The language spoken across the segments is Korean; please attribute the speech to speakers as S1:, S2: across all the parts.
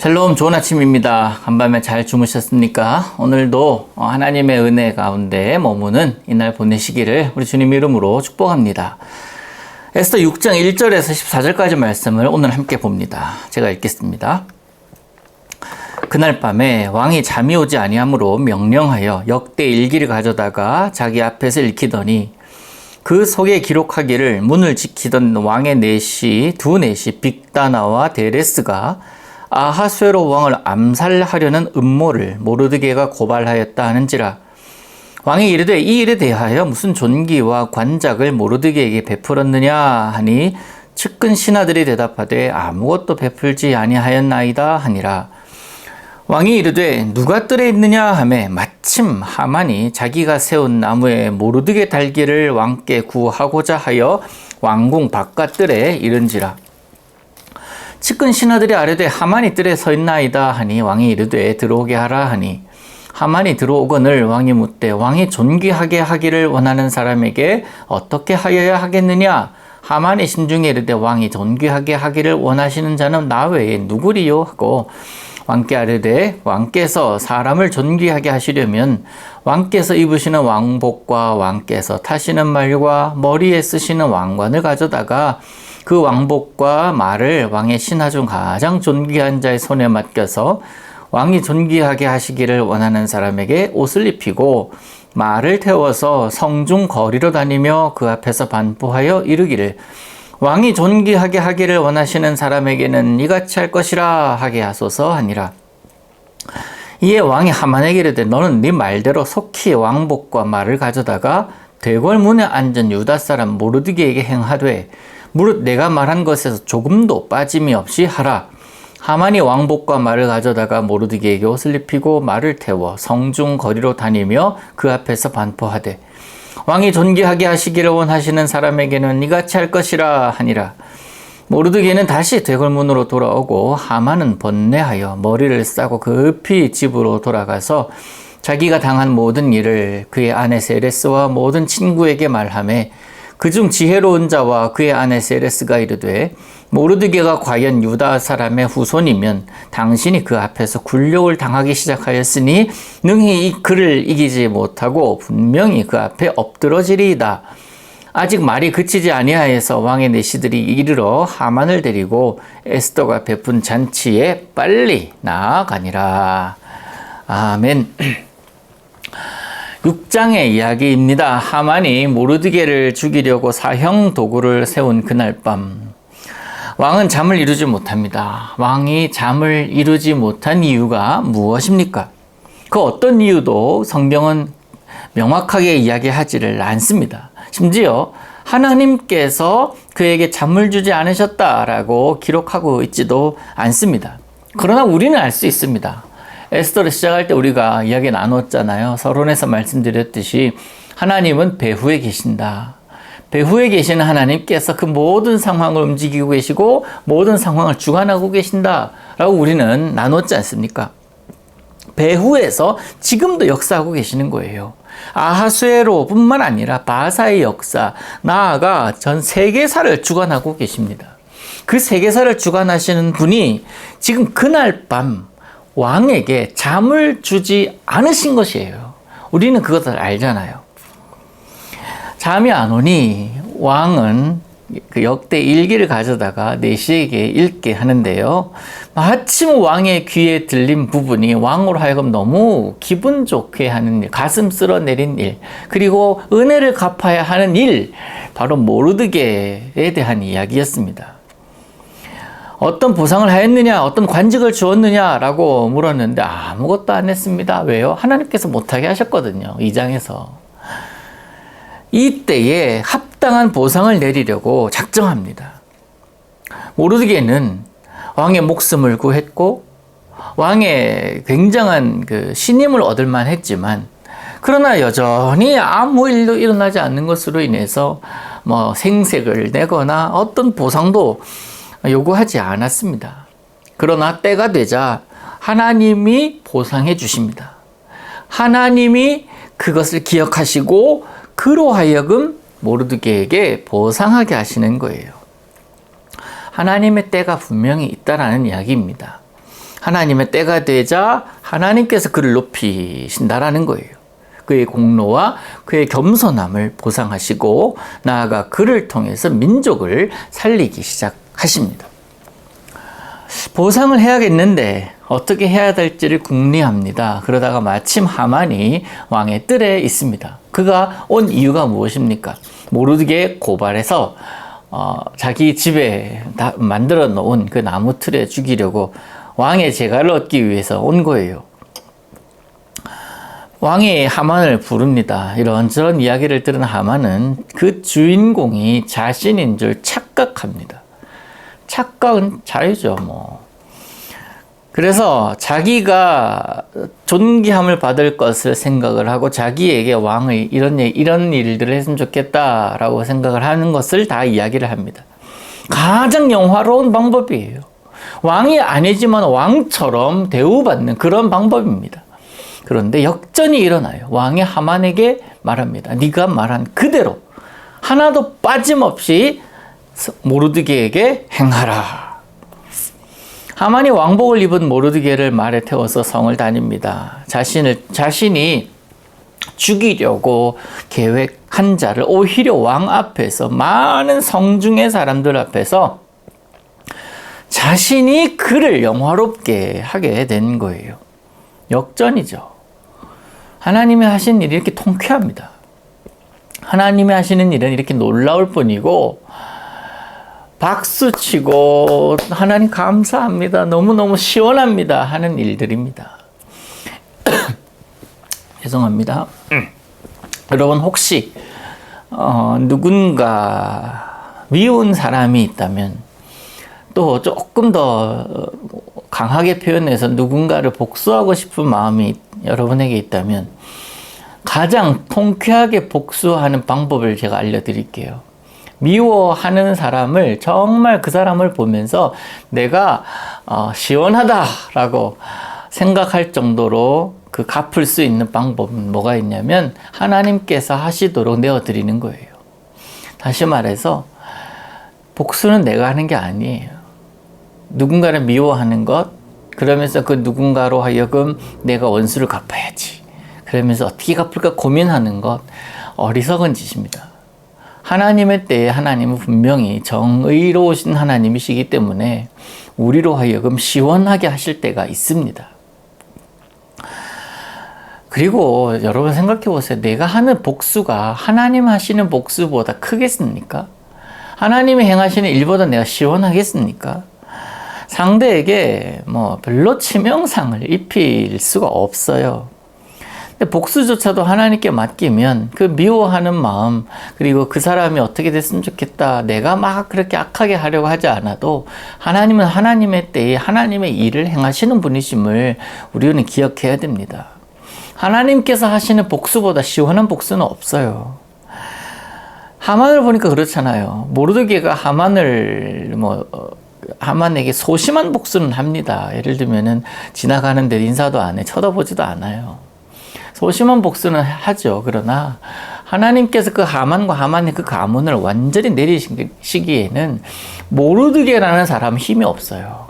S1: 샬롬 좋은 아침입니다. 간밤에 잘 주무셨습니까? 오늘도 하나님의 은혜 가운데 머무는 이날 보내시기를 우리 주님 이름으로 축복합니다. 에스더 6장 1절에서 14절까지 말씀을 오늘 함께 봅니다. 제가 읽겠습니다. 그날 밤에 왕이 잠이 오지 아니하므로 명령하여 역대 일기를 가져다가 자기 앞에서 읽히더니 그 속에 기록하기를 문을 지키던 왕의 내시 두 내시 빅다나와 데레스가 아하수에로 왕을 암살하려는 음모를 모르드게가 고발하였다 하는지라 왕이 이르되 이 일에 대하여 무슨 존귀와 관작을 모르드게에게 베풀었느냐 하니 측근 신하들이 대답하되 아무것도 베풀지 아니하였나이다 하니라. 왕이 이르되 누가 뜰에 있느냐 하매 마침 하만이 자기가 세운 나무에 모르드게 달기를 왕께 구하고자 하여 왕궁 바깥 뜰에 이른지라 측근 신하들이 아뢰되 하만이 뜰에 서 있나이다 하니 왕이 이르되 들어오게 하라 하니 하만이 들어오거늘 왕이 묻되 왕이 존귀하게 하기를 원하는 사람에게 어떻게 하여야 하겠느냐? 하만이 심중에 이르되 왕이 존귀하게 하기를 원하시는 자는 나 외에 누구리요? 하고 왕께 아뢰되 왕께서 사람을 존귀하게 하시려면 왕께서 입으시는 왕복과 왕께서 타시는 말과 머리에 쓰시는 왕관을 가져다가 그 왕복과 말을 왕의 신하 중 가장 존귀한 자의 손에 맡겨서 왕이 존귀하게 하시기를 원하는 사람에게 옷을 입히고 말을 태워서 성중 거리로 다니며 그 앞에서 반포하여 이르기를 왕이 존귀하게 하기를 원하시는 사람에게는 이같이 할 것이라 하게 하소서 하니라. 이에 왕이 하만에게 이르되 너는 네 말대로 속히 왕복과 말을 가져다가 대궐 문에 앉은 유다 사람 모르드게에게 행하되 무릇 내가 말한 것에서 조금도 빠짐이 없이 하라. 하만이 왕복과 말을 가져다가 모르드게에게 옷을 입히고 말을 태워 성중 거리로 다니며 그 앞에서 반포하되 왕이 존귀하게 하시기를 원하시는 사람에게는 이같이 할 것이라 하니라. 모르드게는 다시 대궐문으로 돌아오고 하만은 번뇌하여 머리를 싸고 급히 집으로 돌아가서 자기가 당한 모든 일을 그의 아내 세레스와 모든 친구에게 말하매 그중 지혜로운 자와 그의 아내 세레스가 이르되 모르드게가 과연 유다 사람의 후손이면 당신이 그 앞에서 굴욕을 당하기 시작하였으니 능히 이 그를 이기지 못하고 분명히 그 앞에 엎드러지리이다. 아직 말이 그치지 아니하여서 왕의 내시들이 이르러 하만을 데리고 에스더가 베푼 잔치에 빨리 나아가니라. 아멘. 6장의 이야기입니다. 하만이 모르드게를 죽이려고 사형 도구를 세운 그날 밤. 왕은 잠을 이루지 못합니다. 왕이 잠을 이루지 못한 이유가 무엇입니까? 그 어떤 이유도 성경은 명확하게 이야기하지를 않습니다. 심지어 하나님께서 그에게 잠을 주지 않으셨다라고 기록하고 있지도 않습니다. 그러나 우리는 알 수 있습니다. 에스더를 시작할 때 우리가 이야기 나눴잖아요. 서론에서 말씀드렸듯이 하나님은 배후에 계신다. 배후에 계시는 하나님께서 그 모든 상황을 움직이고 계시고 모든 상황을 주관하고 계신다라고 우리는 나눴지 않습니까? 배후에서 지금도 역사하고 계시는 거예요. 아하수에로뿐만 아니라 바사의 역사, 나아가 전 세계사를 주관하고 계십니다. 그 세계사를 주관하시는 분이 지금 그날 밤 왕에게 잠을 주지 않으신 것이에요. 우리는 그것을 알잖아요. 잠이 안 오니 왕은 그 역대 일기를 가져다가 내시에게 읽게 하는데요. 마침 왕의 귀에 들린 부분이 왕으로 하여금 너무 기분 좋게 하는 일, 가슴 쓸어 내린 일, 그리고 은혜를 갚아야 하는 일, 바로 모르드게에 대한 이야기였습니다. 어떤 보상을 하였느냐, 어떤 관직을 주었느냐라고 물었는데 아무것도 안 했습니다. 왜요? 하나님께서 못하게 하셨거든요. 이 장에서. 이때에 합당한 보상을 내리려고 작정합니다. 모르드게는 왕의 목숨을 구했고 왕의 굉장한 그 신임을 얻을만 했지만 그러나 여전히 아무 일도 일어나지 않는 것으로 인해서 뭐 생색을 내거나 어떤 보상도 요구하지 않았습니다. 그러나 때가 되자 하나님이 보상해 주십니다. 하나님이 그것을 기억하시고 그로 하여금 모르드게에게 보상하게 하시는 거예요. 하나님의 때가 분명히 있다라는 이야기입니다. 하나님의 때가 되자 하나님께서 그를 높이신다라는 거예요. 그의 공로와 그의 겸손함을 보상하시고 나아가 그를 통해서 민족을 살리기 시작 하십니다. 보상을 해야겠는데 어떻게 해야 될지를 궁리합니다. 그러다가 마침 하만이 왕의 뜰에 있습니다. 그가 온 이유가 무엇입니까? 모르게 고발해서 어, 자기 집에 다 만들어 놓은 그 나무 틀에 죽이려고 왕의 재갈을 얻기 위해서 온 거예요. 왕이 하만을 부릅니다. 이런저런 이야기를 들은 하만은 그 주인공이 자신인 줄 착각합니다. 착각은 자유죠, 뭐. 그래서 자기가 존귀함을 받을 것을 생각을 하고 자기에게 왕의 이런 이런 일들을 했으면 좋겠다라고 생각을 하는 것을 다 이야기를 합니다. 가장 영화로운 방법이에요. 왕이 아니지만 왕처럼 대우받는 그런 방법입니다. 그런데 역전이 일어나요. 왕이 하만에게 말합니다. 네가 말한 그대로 하나도 빠짐없이 모르드게에게 행하라. 하만이 왕복을 입은 모르드게를 말에 태워서 성을 다닙니다. 자신을 자신이 죽이려고 계획한 자를 오히려 왕 앞에서 많은 성중의 사람들 앞에서 자신이 그를 영화롭게 하게 된 거예요. 역전이죠. 하나님이 하신 일이 이렇게 통쾌합니다. 하나님이 하시는 일은 이렇게 놀라울 뿐이고 박수 치고 하나님 감사합니다. 너무너무 시원합니다. 하는 일들입니다. 죄송합니다. 여러분 혹시 어, 누군가 미운 사람이 있다면 또 조금 더 강하게 표현해서 누군가를 복수하고 싶은 마음이 여러분에게 있다면 가장 통쾌하게 복수하는 방법을 제가 알려드릴게요. 미워하는 사람을 정말 그 사람을 보면서 내가 어, 시원하다라고 생각할 정도로 그 갚을 수 있는 방법은 뭐가 있냐면 하나님께서 하시도록 내어 드리는 거예요. 다시 말해서 복수는 내가 하는 게 아니에요. 누군가를 미워하는 것, 그러면서 그 누군가로 하여금 내가 원수를 갚아야지. 그러면서 어떻게 갚을까 고민하는 것, 어리석은 짓입니다. 하나님의 때에 하나님은 분명히 정의로우신 하나님이시기 때문에 우리로 하여금 시원하게 하실 때가 있습니다. 그리고 여러분 생각해 보세요. 내가 하는 복수가 하나님 하시는 복수보다 크겠습니까? 하나님이 행하시는 일보다 내가 시원하겠습니까? 상대에게 뭐 별로 치명상을 입힐 수가 없어요. 복수조차도 하나님께 맡기면 그 미워하는 마음 그리고 그 사람이 어떻게 됐으면 좋겠다 내가 막 그렇게 악하게 하려고 하지 않아도 하나님은 하나님의 때에 하나님의 일을 행하시는 분이심을 우리는 기억해야 됩니다. 하나님께서 하시는 복수보다 시원한 복수는 없어요. 하만을 보니까 그렇잖아요. 모르드게가 하만을 뭐 어, 하만에게 소심한 복수는 합니다. 예를 들면은 지나가는 데 인사도 안 해, 쳐다보지도 않아요. 소심한 복수는 하죠. 그러나 하나님께서 그 하만과 하만의 그 가문을 완전히 내리시기에는 모르드게라는 사람 힘이 없어요.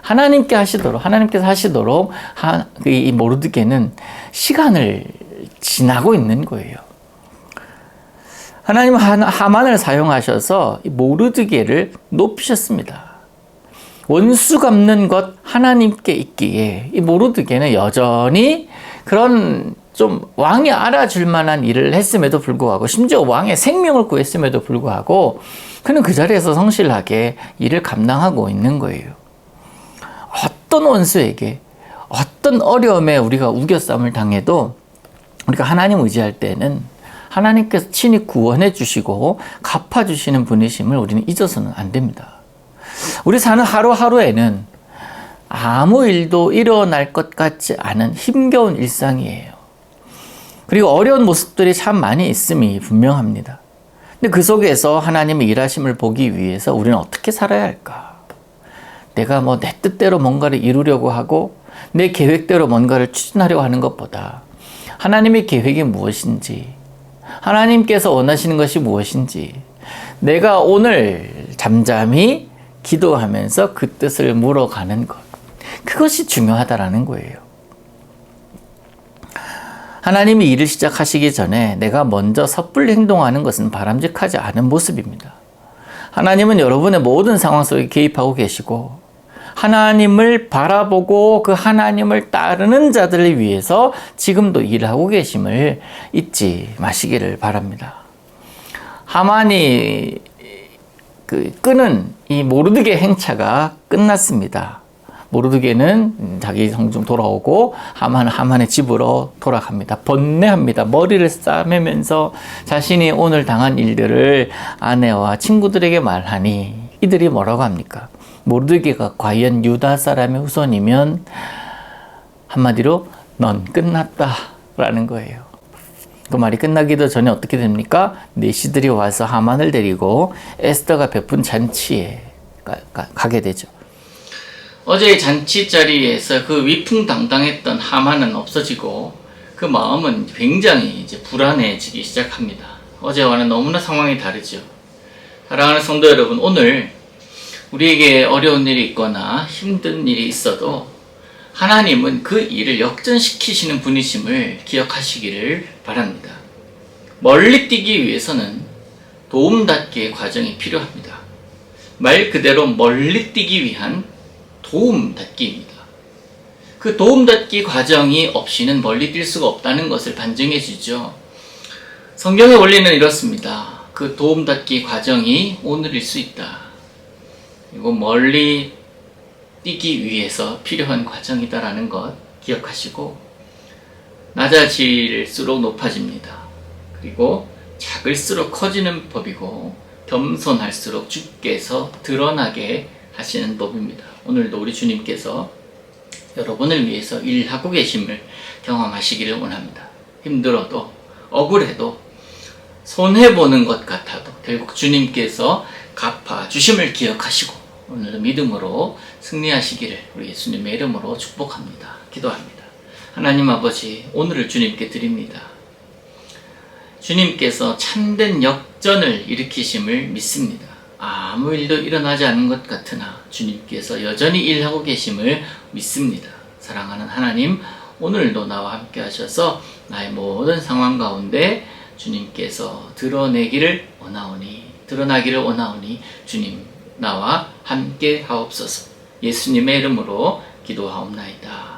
S1: 하나님께 하시도록 하나님께서 하시도록 하, 그이 모르드게는 시간을 지나고 있는 거예요. 하나님은 하만을 사용하셔서 모르드게를 높이셨습니다. 원수 갚는 것 하나님께 있기에 이 모르드게는 여전히 그런 좀 왕이 알아줄 만한 일을 했음에도 불구하고 심지어 왕의 생명을 구했음에도 불구하고 그는 그 자리에서 성실하게 일을 감당하고 있는 거예요. 어떤 원수에게 어떤 어려움에 우리가 우겨쌈을 당해도 우리가 하나님 의지할 때는 하나님께서 친히 구원해 주시고 갚아 주시는 분이심을 우리는 잊어서는 안 됩니다. 우리 사는 하루하루에는 아무 일도 일어날 것 같지 않은 힘겨운 일상이에요. 그리고 어려운 모습들이 참 많이 있음이 분명합니다. 근데 그 속에서 하나님의 일하심을 보기 위해서 우리는 어떻게 살아야 할까? 내가 뭐 내 뜻대로 뭔가를 이루려고 하고 내 계획대로 뭔가를 추진하려고 하는 것보다 하나님의 계획이 무엇인지, 하나님께서 원하시는 것이 무엇인지, 내가 오늘 잠잠히 기도하면서 그 뜻을 물어가는 것. 그것이 중요하다라는 거예요. 하나님이 일을 시작하시기 전에 내가 먼저 섣불리 행동하는 것은 바람직하지 않은 모습입니다. 하나님은 여러분의 모든 상황 속에 개입하고 계시고 하나님을 바라보고 그 하나님을 따르는 자들을 위해서 지금도 일하고 계심을 잊지 마시기를 바랍니다. 하만이 그 끄는 이 모르드게 행차가 끝났습니다. 모르드게는 자기 성중 돌아오고 하만은 하만의 집으로 돌아갑니다. 번뇌합니다. 머리를 싸매면서 자신이 오늘 당한 일들을 아내와 친구들에게 말하니 이들이 뭐라고 합니까? 모르드게가 과연 유다 사람의 후손이면 한마디로 넌 끝났다라는 거예요. 그 말이 끝나기도 전에 어떻게 됩니까? 내시들이 와서 하만을 데리고 에스더가 베푼 잔치에 가, 가, 가게 되죠. 어제의 잔치 자리에서 그 위풍당당했던 하만은 없어지고 그 마음은 굉장히 이제 불안해지기 시작합니다. 어제와는 너무나 상황이 다르죠. 사랑하는 성도 여러분, 오늘 우리에게 어려운 일이 있거나 힘든 일이 있어도 하나님은 그 일을 역전시키시는 분이심을 기억하시기를 바랍니다. 멀리 뛰기 위해서는 도움닫기의 과정이 필요합니다. 말 그대로 멀리 뛰기 위한 도움 닫기입니다. 그 도움 닫기 과정이 없이는 멀리 뛸 수가 없다는 것을 반증해 주죠. 성경의 원리는 이렇습니다. 그 도움 닫기 과정이 오늘일 수 있다. 그리고 멀리 뛰기 위해서 필요한 과정이다라는 것 기억하시고 낮아질수록 높아집니다. 그리고 작을수록 커지는 법이고 겸손할수록 주께서 드러나게 하시는 법입니다. 오늘도 우리 주님께서 여러분을 위해서 일하고 계심을 경험하시기를 원합니다. 힘들어도 억울해도 손해보는 것 같아도 결국 주님께서 갚아 주심을 기억하시고 오늘도 믿음으로 승리하시기를 우리 예수님의 이름으로 축복합니다. 기도합니다. 하나님 아버지 오늘을 주님께 드립니다. 주님께서 참된 역전을 일으키심을 믿습니다. 아무 일도 일어나지 않은 것 같으나 주님께서 여전히 일하고 계심을 믿습니다. 사랑하는 하나님, 오늘도 나와 함께 하셔서 나의 모든 상황 가운데 주님께서 드러내기를 원하오니, 드러나기를 원하오니 주님 나와 함께 하옵소서. 예수님의 이름으로 기도하옵나이다.